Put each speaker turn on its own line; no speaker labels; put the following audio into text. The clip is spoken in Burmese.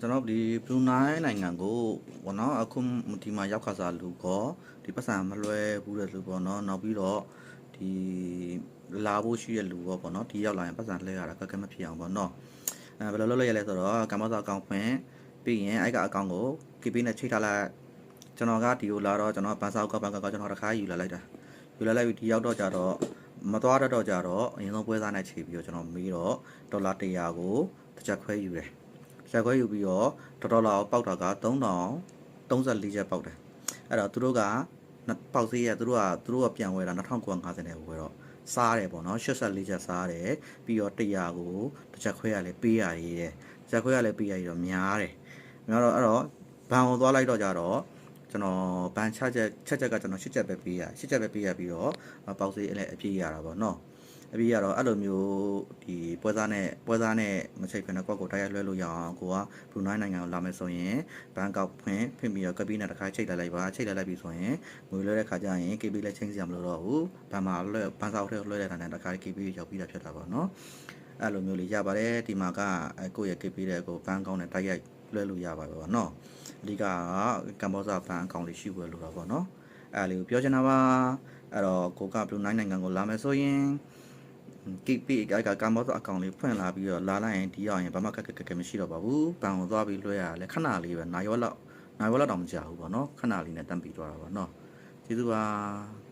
ကျွန်တော်ဒီဘရူနိုင်းနိုင်ငံကိုဘောနော်အခုဒီမှာရောက်ခါစားလူကောဒီပတ်စံမလွဲဘူးတဲ့လူပေါ့နော်နောက်ပြီးတော့ဒီလာဖို့ရှိတဲ့လူကောပေါ့နော်ဒီရောက်လာရင်ပတ်စံလှည့်ရတာကကမဖြစ်အောင်ပေါ့နော်အဲဘယ်လိုလုပ်လိုက်ရလဲဆိုတော့ကမ္ဘာစာအကောင့်ဖွင့်ပြီးရင်အဲ့ကအကောင့်ကို KP နဲ့ချိတ်ထားလိုက်ကျွန်တော်ကဒီကိုလာတော့ကျွန်တော်ဘန်စာကောဘန်ကောကျွန်တော်တစ်ခါယူလာလိုက်တာယူလာလိုက်ပြီးဒီရောက်တော့ကြတော့မသွားတတ်တော့ကြတော့အရင်ဆုံးပွဲစားနဲ့ချိန်ပြီးတော့ကျွန်တော်မေးတော့ဒေါ်လာ100ကိုတစ်ချက်ခွဲယူတယ် ရက်ခွဲယူပြီးတော့ဒေါ်လာကိုပေါက်တာက3034ချက်ပေါက်တယ်အဲ့တော့သူတို့ကနှစ်ပေါက်စေးရသူတို့ကသူတို့ကပြန်ဝဲတာ2950နဲ့ဝဲတော့စားတယ်ပေါ့နော်84ချက်စားတယ်ပြီးတော့100ကိုတစ်ချက်ခွဲရလဲပေးရရည်တယ်တစ်ချက်ခွဲရလဲပေးရရည်တော့များတယ်များတော့အဲ့တော့ဘန်ကိုသွားလိုက်တော့ကြတော့ကျွန်တော်ဘန်ချက်ချက်ချက်ချက်ကကျွန်တော်8ချက်ပဲပေးရ8ချက်ပဲပေးရပြီးတော့ပေါက်စေးအလဲအပြည့်ရတာပေါ့နော် အပြီးကတော့အဲ့လိုမျိုးဒီပွဲသားနဲ့ပွဲသားနဲ့မချိတ်ခွင့်နဲ့ကိုယ့်ကိုတိုက်ရိုက်လွှဲလို့ရအောင်ကိုကဘရူနိုင်းနိုင်ငံကိုလာမယ်ဆိုရင်ဘန်ကောက်ဖွင့်ဖွင့်ပြီးတော့ကပီးနဲ့တစ်ခါချိတ်လိုက်လိုက်ပါချိတ်လိုက်လိုက်ပြီဆိုရင်ငွေလွှဲတဲ့ခါကျရင် KB လည်းချင်းစီရမလို့တော့ဘူးဘန်မှာလွှဲဘန်ဆောက်ထဲလွှဲတဲ့ခါနဲ့တစ်ခါ KB ရောက်ပြီးတာဖြစ်တာပေါ့နော်အဲ့လိုမျိုးလေးရပါတယ်ဒီမှာကကိုယ့်ရဲ့ KB တဲ့ကိုဘန်ကောက်နဲ့တိုက်ရိုက်လွှဲလို့ရပါပဲပေါ့နော်အဓိကကမ္ဘောဇာဘန်အကောင့်လေးရှိဝယ်လို့တော့ပေါ့နော်အဲ့လေးကိုပြောချင်တာပါအဲ့တော့ကိုကဘရူနိုင်းနိုင်ငံကိုလာမယ်ဆိုရင် KP ကကကမ္ဘောဇအကောင့်လေးဖွင့်လာပြီးတော့လာလိုက်ရင်ဒီရောက်ရင်ဘာမှခက်ခက်ခက်ခက်မရှိတော့ပါဘူး။ဘန်ကိုသွားပြီးလွှဲရလဲခဏလေးပဲနိုင်ရောလောက်နိုင်ရောလောက်တောင်မကြဘူးပေါ့နော်။ခဏလေးနဲ့တန့်ပြီးသွားတာပေါ့နော်။ကျေးဇူးပါ။